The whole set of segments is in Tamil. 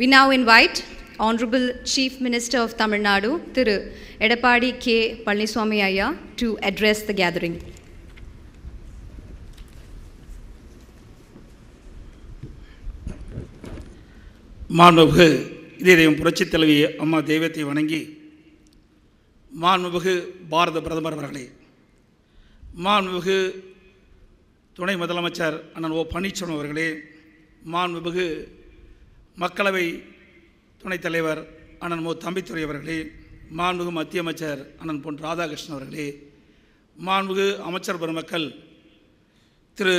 We now invite Honorable Chief Minister of Tamil Nadu, Thiru Edapadi K. Palaniswamy Ayya, to address the gathering. மாண்புமிகு இதயம் புரட்சித் தலைவி அம்மா தெய்வத்தை வணங்கி மாண்புமிகு பாரத பிரதமர் அவர்களே மாண்புமிகு துணை முதலமைச்சர் அண்ணன் ஓ பன்னீர்செல்வம் அவர்களே மாண்புமிகு மக்களவை துணைத் தலைவர் அண்ணன் மு. தம்பித்துறை அவர்களே மாண்புகு மத்திய அமைச்சர் அண்ணன் பொன் ராதாகிருஷ்ணன் அவர்களே மாண்புகு அமைச்சர் பெருமக்கள் திரு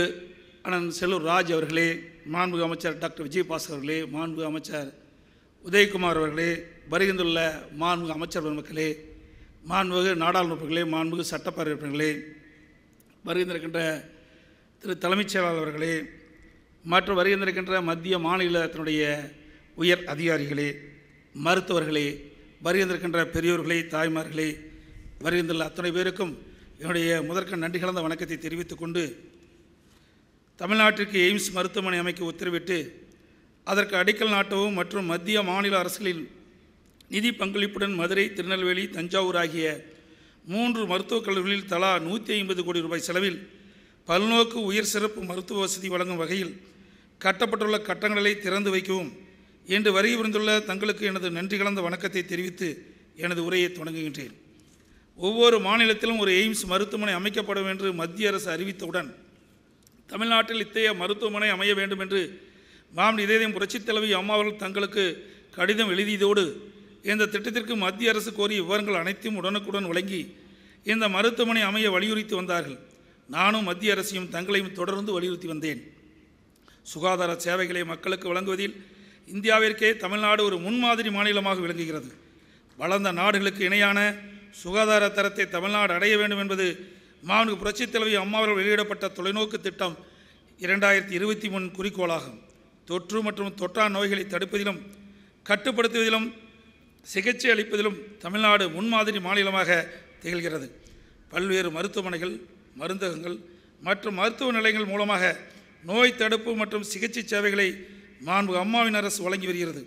அண்ணன் செல்லூர் ராஜ் அவர்களே மாண்புகு அமைச்சர் டாக்டர் விஜயபாஸ்கர் அவர்களே மாண்புகு அமைச்சர் உதயகுமார் அவர்களே வருகின்றுள்ள மாண்புகு அமைச்சர் பெருமக்களே மாண்புகு நாடாளுமன்றங்களே மாண்புகு சட்டப்பேரவை உறுப்பினர்களே வருகின்றிருக்கின்ற திரு தலைமைச் செயலாளர் அவர்களே மற்றும் வருகின்றிருக்கின்ற மத்திய மாநிலத்தினுடைய உயர் அதிகாரிகளே மருத்துவர்களே வருகின்றிருக்கின்ற பெரியோர்களே தாய்மார்களே வருகின்றுள்ள அத்தனை பேருக்கும் என்னுடைய முதற்க நன்றி கலந்த வணக்கத்தை தெரிவித்துக் கொண்டு தமிழ்நாட்டிற்கு எய்ம்ஸ் மருத்துவமனை அமைக்க உத்தரவிட்டு அதற்கு அடிக்கல் நாட்டவும் மற்றும் மத்திய மாநில அரசுகளின் நிதி பங்களிப்புடன் மதுரை திருநெல்வேலி தஞ்சாவூர் ஆகிய மூன்று மருத்துவக் கல்லூரிகளில் தலா நூற்றி ஐம்பது கோடி ரூபாய் செலவில் பல்நோக்கு உயர் சிறப்பு மருத்துவ வசதி வழங்கும் வகையில் கட்டப்பட்டுள்ள கட்டங்களை திறந்து வைக்கவும். இன்று வருகை புரிந்துள்ள தங்களுக்கு எனது நன்றி கலந்த வணக்கத்தை தெரிவித்து எனது உரையை தொடங்குகின்றேன். ஒவ்வொரு மாநிலத்திலும் ஒரு எய்ம்ஸ் மருத்துவமனை அமைக்கப்படும் என்று மத்திய அரசு அறிவித்தவுடன் தமிழ்நாட்டில் இத்தகைய மருத்துவமனை அமைய வேண்டும் என்று மாமன் இதயம் புரட்சித் தலைவி அம்மா அவர்கள் தங்களுக்கு கடிதம் எழுதியதோடு இந்த திட்டத்திற்கு மத்திய அரசு கோரிய விவரங்கள் அனைத்தையும் உடனுக்குடன் வழங்கி இந்த மருத்துவமனை அமைய வலியுறுத்தி வந்தார்கள். நானும் மத்திய அரசையும் தங்களையும் தொடர்ந்து வலியுறுத்தி வந்தேன். சுகாதார சேவைகளை மக்களுக்கு வழங்குவதில் இந்தியாவிற்கே தமிழ்நாடு ஒரு முன்மாதிரி மாநிலமாக விளங்குகிறது. வளர்ந்த நாடுகளுக்கு இணையான சுகாதார தரத்தை தமிழ்நாடு அடைய வேண்டும் என்பது மாண்பு புரட்சித் தலைவி அம்மாவர்கள் வெளியிடப்பட்ட தொலைநோக்கு திட்டம் இரண்டாயிரத்தி இருபத்தி மூணு குறிக்கோளாகும். தொற்று மற்றும் தொற்றா நோய்களை தடுப்பதிலும் கட்டுப்படுத்துவதிலும் சிகிச்சை அளிப்பதிலும் தமிழ்நாடு முன்மாதிரி மாநிலமாக திகழ்கிறது. பல்வேறு மருத்துவமனைகள் மருந்தகங்கள் மற்றும் மருத்துவ நிலையங்கள் மூலமாக நோய் தடுப்பு மற்றும் சிகிச்சை சேவைகளை மாண்பு அம்மாவின் அரசு வழங்கி வருகிறது.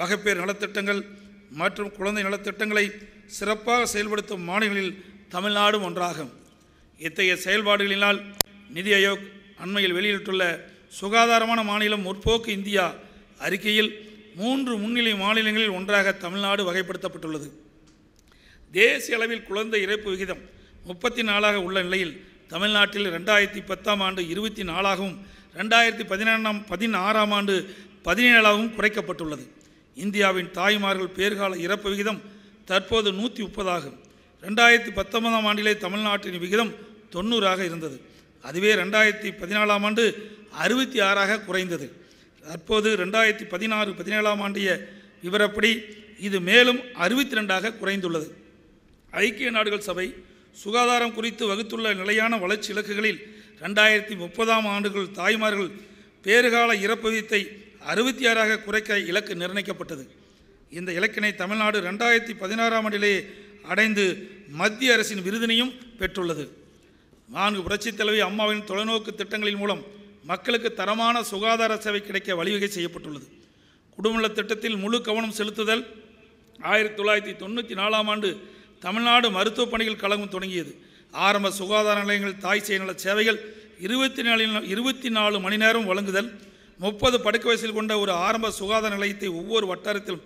மகப்பேறு நலத்திட்டங்கள் மற்றும் குழந்தை நலத்திட்டங்களை சிறப்பாக செயல்படுத்தும் மாநிலங்களில் தமிழ்நாடும் ஒன்றாகும். இத்தகைய செயல்பாடுகளினால் நிதி ஆயோக் அண்மையில் வெளியிட்டுள்ள சுகாதாரமான மாநிலம் முற்போக்கு இந்தியா அறிக்கையில் மூன்று முன்னிலை மாநிலங்களில் ஒன்றாக தமிழ்நாடு வகைப்படுத்தப்பட்டுள்ளது. தேசிய அளவில் குழந்தை இறப்பு விகிதம் முப்பத்தி நாலாக உள்ள நிலையில் தமிழ்நாட்டில் ரெண்டாயிரத்தி பத்தாம் ஆண்டு இருபத்தி நாலாகவும் ரெண்டாயிரத்தி பதினேழாம் பதினாறாம் ஆண்டு பதினேழாகவும் குறைக்கப்பட்டுள்ளது. இந்தியாவின் தாய்மார்கள் பேர்கால இறப்பு விகிதம் தற்போது நூற்றி முப்பதாகும் ரெண்டாயிரத்தி பத்தொன்பதாம் ஆண்டிலே தமிழ்நாட்டின் விகிதம் தொண்ணூறாக இருந்தது. அதுவே ரெண்டாயிரத்தி பதினாலாம் ஆண்டு அறுபத்தி ஆறாக குறைந்தது. தற்போது ரெண்டாயிரத்தி பதினாறு பதினேழாம் ஆண்டிய விவரப்படி இது மேலும் அறுபத்தி ரெண்டாக குறைந்துள்ளது. ஐக்கிய நாடுகள் சபை சுகாதாரம் குறித்து வகுத்துள்ள நிலையான வளர்ச்சி இலக்குகளில் ரெண்டாயிரத்தி முப்பதாம் ஆண்டுகள் தாய்மார்கள் பேறுகால இறப்பு வீதத்தை அறுபத்தி ஆறாக குறைக்க இலக்கு நிர்ணயிக்கப்பட்டது. இந்த இலக்கினை தமிழ்நாடு ரெண்டாயிரத்தி பதினாறாம் ஆண்டிலேயே அடைந்து மத்திய அரசின் விருதினையும் பெற்றுள்ளது. நான்கு புரட்சித் தலைவி அம்மாவின் தொலைநோக்கு திட்டங்களின் மூலம் மக்களுக்கு தரமான சுகாதார சேவை கிடைக்க வழிவகை செய்யப்பட்டுள்ளது. குடும்பநல திட்டத்தில் முழு கவனம் செலுத்துதல் ஆயிரத்தி தொள்ளாயிரத்தி தொண்ணூற்றி நாலாம் ஆண்டு தமிழ்நாடு மருத்துவப் பணிகள் கழகம் தொடங்கியது. ஆரம்ப சுகாதார நிலையங்கள் தாய் சேநல சேவைகள் இருபத்தி நாலு இருபத்தி நாலு மணி நேரம் வழங்குதல் முப்பது படுக்கை வசதிகள் கொண்ட ஒரு ஆரம்ப சுகாதார நிலையத்தை ஒவ்வொரு வட்டாரத்திலும்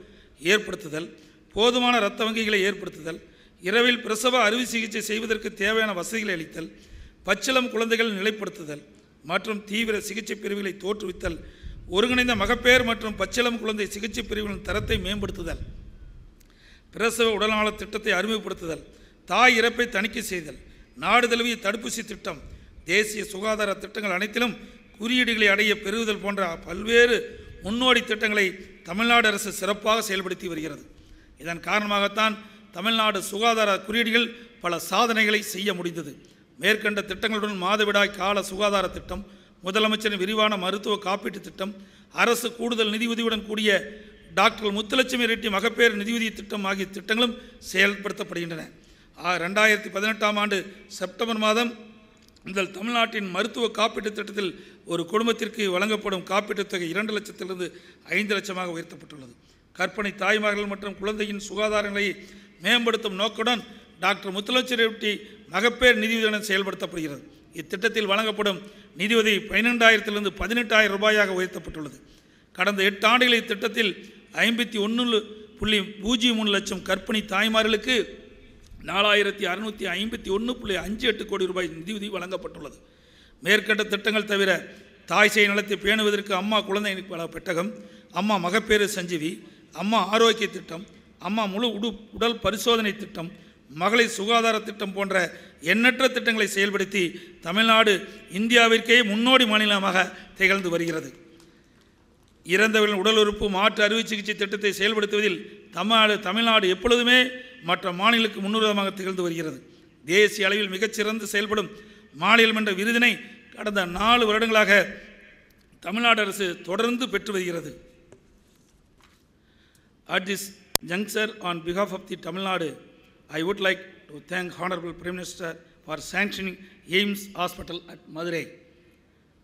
ஏற்படுத்துதல் போதுமான இரத்த வங்கிகளை ஏற்படுத்துதல் இரவில் பிரசவ அறுவை சிகிச்சை செய்வதற்கு தேவையான வசதிகளை அளித்தல் பச்சிளம் குழந்தைகள் நிலைப்படுத்துதல் மற்றும் தீவிர சிகிச்சை பிரிவுகளை தோற்றுவித்தல் ஒருங்கிணைந்த மகப்பேர் மற்றும் பச்சிளம் குழந்தை சிகிச்சை பிரிவுகளின் தரத்தை மேம்படுத்துதல். பிரசவ உடல்நல திட்டத்தை அறிமுகப்படுத்துதல் தாய் இறப்பை தணிக்கை செய்தல் நாடு தழுவிய தடுப்பூசி திட்டம் தேசிய சுகாதார திட்டங்கள் அனைத்திலும் குறியீடுகளை அடைய பெறுதல் போன்ற பல்வேறு முன்னோடி திட்டங்களை தமிழ்நாடு அரசு சிறப்பாக செயல்படுத்தி வருகிறது. இதன் காரணமாகத்தான் தமிழ்நாடு சுகாதார குறியீடுகள் பல சாதனைகளை செய்ய முடிந்தது. மேற்கண்ட திட்டங்களுடன் மாதவிடாய் கால சுகாதார திட்டம் முதலமைச்சரின் விரிவான மருத்துவ காப்பீட்டு திட்டம் அரசு கூடுதல் நிதியுதவியுடன் கூடிய டாக்டர் முத்துலட்சுமி ரெட்டி மகப்பேறு நிதியுதவி திட்டம் ஆகிய திட்டங்களும் செயல்படுத்தப்படுகின்றன. ரெண்டாயிரத்தி பதினெட்டாம் ஆண்டு செப்டம்பர் மாதம் முதல் தமிழ்நாட்டின் மருத்துவ காப்பீட்டுத் திட்டத்தில் ஒரு குடும்பத்திற்கு வழங்கப்படும் காப்பீட்டுத் தொகை இரண்டு லட்சத்திலிருந்து ஐந்து லட்சமாக உயர்த்தப்பட்டுள்ளது. கற்பனை தாய்மார்கள் மற்றும் குழந்தையின் சுகாதார நிலையை மேம்படுத்தும் நோக்குடன் டாக்டர் முத்துலட்சிரெட்டி மகப்பேர் நிதியுதவி செயல்படுத்தப்படுகிறது. இத்திட்டத்தில் வழங்கப்படும் நிதியுதவி பன்னிரெண்டாயிரத்திலிருந்து பதினெட்டாயிரம் ரூபாயாக உயர்த்தப்பட்டுள்ளது. கடந்த எட்டு ஆண்டுகளில் இத்திட்டத்தில் ஐம்பத்தி ஒன்று புள்ளி பூஜ்ஜியம் மூணு லட்சம் கற்பிணி தாய்மார்களுக்கு நாலாயிரத்தி அறுநூற்றி ஐம்பத்தி ஒன்று புள்ளி அஞ்சு எட்டு கோடி ரூபாய் நிதியுதவி வழங்கப்பட்டுள்ளது. மேற்கண்ட திட்டங்கள் தவிர தாய் சேய் நலத்தை பேணுவதற்கு அம்மா குழந்தை பல பெட்டகம் அம்மா மகப்பேறு சஞ்சீவி அம்மா ஆரோக்கிய திட்டம் அம்மா முழு உடு உடல் பரிசோதனை திட்டம் மகளிர் சுகாதார திட்டம் போன்ற எண்ணற்ற திட்டங்களை செயல்படுத்தி தமிழ்நாடு இந்தியாவிற்கே முன்னோடி மாநிலமாக திகழ்ந்து வருகிறது. இறந்தவர்களின் உடல் உறுப்பு மாற்று அறுவை சிகிச்சை திட்டத்தை செயல்படுத்துவதில் தமிழ்நாடு தமிழ்நாடு எப்பொழுதுமே மற்ற மாநிலங்களுக்கு முன்னுரிதமாக திகழ்ந்து வருகிறது. தேசிய அளவில் மிகச்சிறந்து செயல்படும் மாநிலம் என்ற விருதினை கடந்த நாலு வருடங்களாக தமிழ்நாடு அரசு தொடர்ந்து பெற்று வருகிறது. At this juncture, on behalf of the Tamil Nadu I would like to thank honourable prime minister for sanctioning AIIMS hospital at Madurai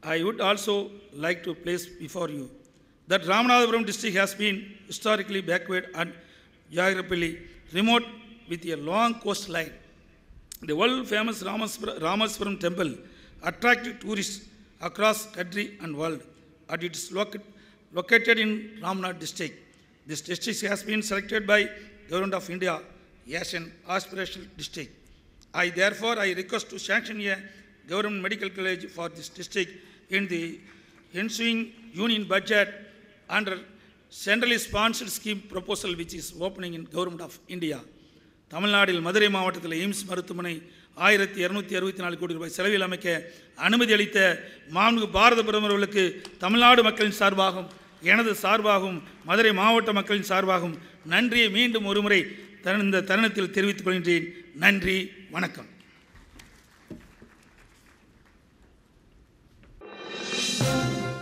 I would also like to place before you that Ramanathapuram district has been historically backward and geographically remote with a long coastline. The world famous Ramaswara- Ramaswaram temple attracted tourists across country and world and it is loca- located in Ramnath district. This district has been selected by the Government of India as an aspirational district. I therefore I request to sanction a government medical college for this district in the ensuing union budget under centrally sponsored scheme proposal which is opening in Government of India. தமிழ்நாட்டில் மதுரை மாவட்டத்தில் எய்ம்ஸ் மருத்துவமனை ஆயிரத்தி இரநூத்தி அறுபத்தி நாலு கோடி ரூபாய் செலவில் அமைக்க அனுமதி அளித்த மாண்பு பாரத பிரதமர்களுக்கு தமிழ்நாடு மக்களின் சார்பாகவும் எனது சார்பாகவும் மதுரை மாவட்ட மக்களின் சார்பாகவும் நன்றியை மீண்டும் ஒருமுறை தன் இந்த தருணத்தில் தெரிவித்துக் கொள்கின்றேன் நன்றி வணக்கம்